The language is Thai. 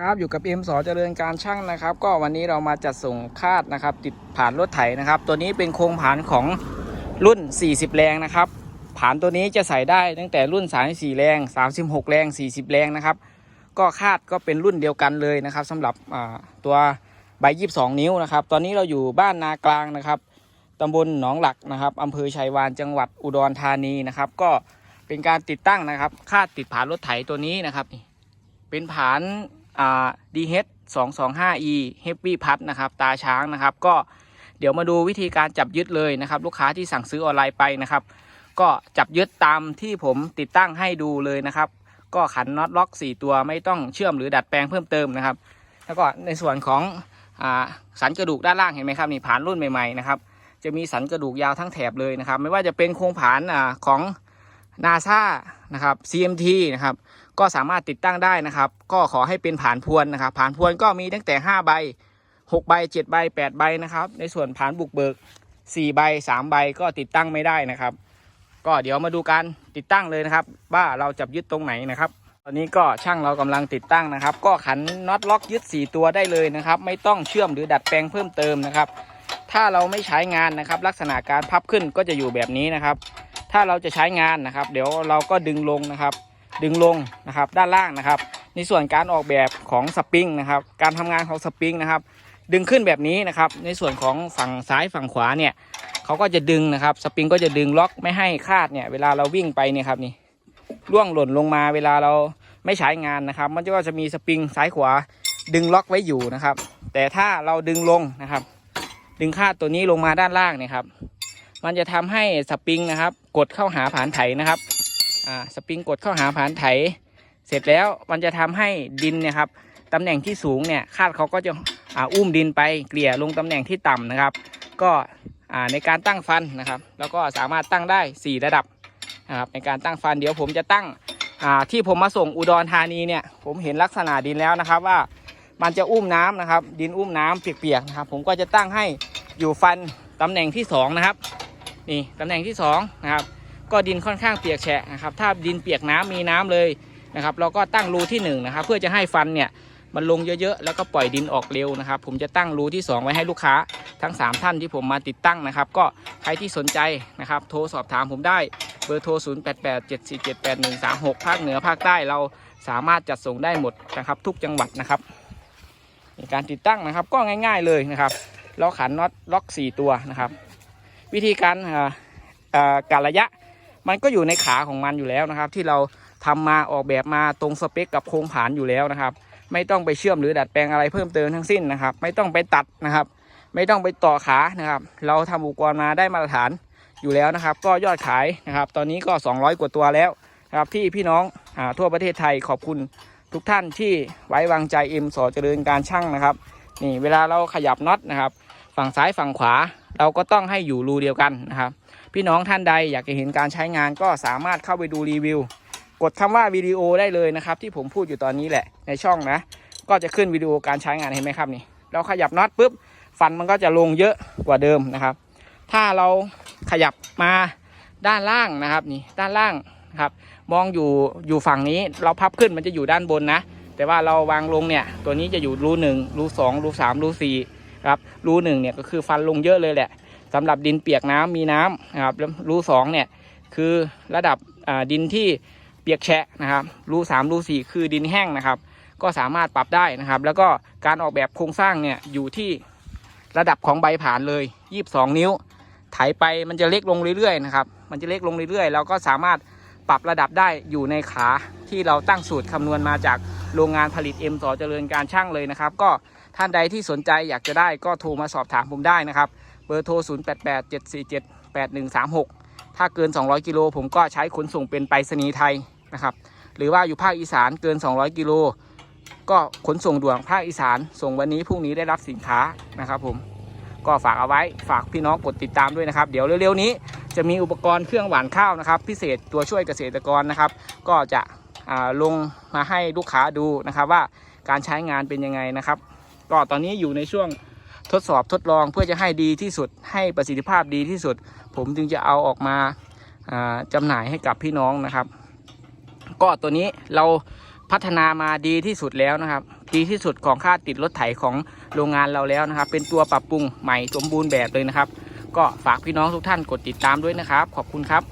ครับอยู่กับเอ็มสอเจริญการช่างนะครับ ก็วันนี้เรามาจัดส่งคาดนะครับ ติดผ่านรถไถนะครับ ตัวนี้เป็นโครงผ่านของรุ่น 40 แรงนะครับ ผ่านตัวนี้จะใส่ได้ตั้งแต่รุ่น 34 แรง 36 แรง 40 แรงนะครับ ก็คาดก็เป็นรุ่นเดียวกันเลยนะครับสำหรับตัวใบ 22 นิ้วนะครับ ตอนนี้เราอยู่บ้านนากลางนะครับตำบลหนองหลักนะครับอำเภอชัยวานจังหวัดอุดรธานีนะครับ ก็เป็นการติดตั้งนะครับคาดติดผ่านรถไถตัวนี้นะครับเป็นผ่าน อ่า DH 2 2 5 E Heavy พัดนะครับ ตาช้างนะครับ ก็เดี๋ยวมาดูวิธีการจับยึดเลยนะครับ ลูกค้าที่สั่งซื้อออนไลน์ไปนะครับ ก็จับยึดตามที่ผมติดตั้งให้ดูเลยนะครับ ก็ขันน็อตล็อก 4 ตัวไม่ต้องเชื่อมหรือดัดแปลงเพิ่มเติมนะครับ แล้วก็ในส่วนของอสันกระดูกด้านล่างเห็นไหมครับนี่ผานรุ่นใหม่ๆนะครับจะมีสันกระดูกยาวทั้งแถบเลยนะครับ ไม่ว่าจะเป็นโครงผานอของ นาซานะครับ CMT นะครับก็สามารถติดตั้งได้นะครับ ก็ขอให้เป็นผ่านพวนนะครับ ผ่านพวนก็มีตั้งแต่ 5 ใบ 6 ใบ 7 ใบ 8 ใบนะครับ ในส่วนผ่านบุกเบิก 4 ใบ 3 ใบก็ติดตั้งไม่ได้นะครับ ก็เดี๋ยวมาดูการติดตั้งเลยนะครับ ว่าเราจับยึดตรงไหนนะครับ ตอนนี้ก็ช่างเรากำลังติดตั้งนะครับ ก็ขันน็อตล็อกยึด 4 ตัวได้เลยนะครับ ไม่ต้องเชื่อมหรือดัดแปลงเพิ่มเติมนะครับ ถ้าเราไม่ใช้งานนะครับ ลักษณะการพับขึ้นก็จะอยู่แบบนี้นะครับ ถ้าเราจะใช้งานนะครับ เดี๋ยวเราก็ดึงลงนะครับ ดึงลงนะครับด้านล่างนะครับ ในส่วนการออกแบบของสปริงนะครับ การทำงานของสปริงนะครับ ดึงขึ้นแบบนี้นะครับ ในส่วนของฝั่งซ้ายฝั่งขวาเนี่ยเขาก็จะดึงนะครับสปริงก็จะดึงล็อกไม่ให้คาดเนี่ยเวลาเราวิ่งไปเนี่ยครับนี่ร่วงหล่นลงมาเวลาเราไม่ใช้งานนะครับ มันก็จะมีสปริงซ้ายขวาดึงล็อกไว้อยู่นะครับ แต่ถ้าเราดึงลงนะครับ ดึงคาดตัวนี้ลงมาด้านล่างเนี่ยครับ มันจะทำให้สปริงนะครับ กดเข้าหาผานไถนะครับอ่าสปริงกดเข้าหาผานไถ เสร็จแล้วมันจะทำให้ดินเนี่ยครับตำแหน่งที่สูงเนี่ยคาดเขาก็จะอ่าอุ้มดินไปเกลี่ยลงตำแหน่งที่ต่ำนะครับ ก็อ่าในการตั้งฟันนะครับ แล้วก็สามารถตั้งได้ 4 ระดับนะครับในการตั้งฟันเดี๋ยวผมจะตั้งที่ผมมาส่งอุดรธานีเนี่ยผมเห็นลักษณะดินแล้วนะครับว่ามันจะอุ้มน้ำนะครับ ดินอุ้มน้ำเปียกๆนะครับ ผมก็จะตั้งให้อยู่ฟันตำแหน่งที่สองนะครับ นี่ตำแหน่งที่สองนะครับก็ดินค่อนข้างเปียกแฉะนะครับถ้าดินเปียกน้ำมีน้ำเลยนะครับเราก็ตั้งรูที่1นงนะครับเพื่อจะให้ฟันเนี่ยมันลงเยอะๆ แล้วก็ปล่อยดินออกเร็วนะครับ ผมจะตั้งรูที่ 2 ไว้ให้ลูกค้าทั้ง 3 ท่านที่ผมมาติดตั้งนะครับ ก็ใครที่สนใจนะครับ โทรสอบถามผมได้เบอร์โทร 0887478136 ภาคเหนือภาคใต้เราสามารถจัดส่งได้หมดนะครับ ทุกจังหวัดนะครับการติดตั้งนะครับก็ง่าย ๆเลยนะครับ เราขันน็อตล็อก 4 ตัวนะครับ วิธีการการระยะ มันก็อยู่ในขาของมันอยู่แล้วนะครับ ที่เราทำมาออกแบบมาตรงสเปคกับโครงผานอยู่แล้วนะครับ ไม่ต้องไปเชื่อมหรือดัดแปลงอะไรเพิ่มเติมทั้งสิ้นนะครับ ไม่ต้องไปตัดนะครับ ไม่ต้องไปต่อขานะครับ เราทำอุปกรณ์มาได้มาตรฐานอยู่แล้วนะครับ ก็ยอดขายนะครับ ตอนนี้ก็ 200 กว่าตัวแล้วนะครับที่พี่น้องอทั่วประเทศไทยขอบคุณทุกท่านที่ไว้วางใจเอ็มสอเจริญการช่างนะครับ นี่เวลาเราขยับน็อตนะครับ ฝั่งซ้ายฝั่งขวา เราก็ต้องให้อยู่รูเดียวกันนะครับ พี่น้องท่านใดอยากจะเห็นการใช้งานก็สามารถเข้าไปดูรีวิว กดคำว่าวิดีโอได้เลยนะครับ ที่ผมพูดอยู่ตอนนี้แหละในช่องนะ ก็จะขึ้นวิดีโอการใช้งานเห็นไหมครับนี่ เราขยับน็อตปุ๊บฟันมันก็จะลงเยอะกว่าเดิมนะครับ ถ้าเราขยับมาด้านล่างนะครับนี่ด้านล่างนะครับมองอยู่อยู่ฝั่งนี้เราพับขึ้นมันจะอยู่ด้านบนนะ แต่ว่าเราวางลงเนี่ยตัวนี้จะอยู่รูหนึ่งรูสองรูสามรูสี่ ครับรูหนึ่งเนี่ยก็คือฟันลงเยอะเลยแหละสำหรับดินเปียกน้ำมีน้ำนะครับแล้วรูสองเนี่ยคือระดับดินที่เปียกแฉะนะครับรูสามรูสี่คือดินแห้งนะครับ ก็สามารถปรับได้นะครับ แล้วก็การออกแบบโครงสร้างเนี่ยอยู่ที่ระดับของใบผ่านเลย 22 นิ้วไถไปมันจะเล็กลงเรื่อยๆนะครับมันจะเล็กลงเรื่อยๆ เราก็สามารถปรับระดับได้อยู่ในขาที่เราตั้งสูตรคำนวณมาจากโรงงานผลิต M สอเจริญการช่างเลยนะครับ ก็ ท่านใดที่สนใจอยากจะได้ก็โทรมาสอบถามผมได้นะครับ เบอร์โทร 0887478136 ถ้าเกิน 200 กิโลผมก็ใช้ขนส่งเป็นไปรษณีย์ไทยนะครับ หรือว่าอยู่ภาคอีสานเกิน 200 กิโล ก็ขนส่งด่วนภาคอีสาน ส่งวันนี้พรุ่งนี้ได้รับสินค้านะครับผม ก็ฝากเอาไว้ ฝากพี่น้องกดติดตามด้วยนะครับ เดี๋ยวเร็วๆนี้จะมีอุปกรณ์เครื่องหว่านข้าวนะครับ พิเศษตัวช่วยเกษตรกรนะครับ ก็จะลงมาให้ลูกค้าดูนะครับว่าการใช้งานเป็นยังไงนะครับ ก็ตอนนี้อยู่ในช่วงทดสอบทดลองเพื่อจะให้ดีที่สุดให้ประสิทธิภาพดีที่สุด ผมจึงจะเอาออกมาอ่าจำหน่ายให้กับพี่น้องนะครับ ก็ตัวนี้เราพัฒนามาดีที่สุดแล้วนะครับ ดีที่สุดของค่าติดรถไถของโรงงานเราแล้วนะครับ เป็นตัวปรับปรุงใหม่สมบูรณ์แบบเลยนะครับ ก็ฝากพี่น้องทุกท่านกดติดตามด้วยนะครับ ขอบคุณครับ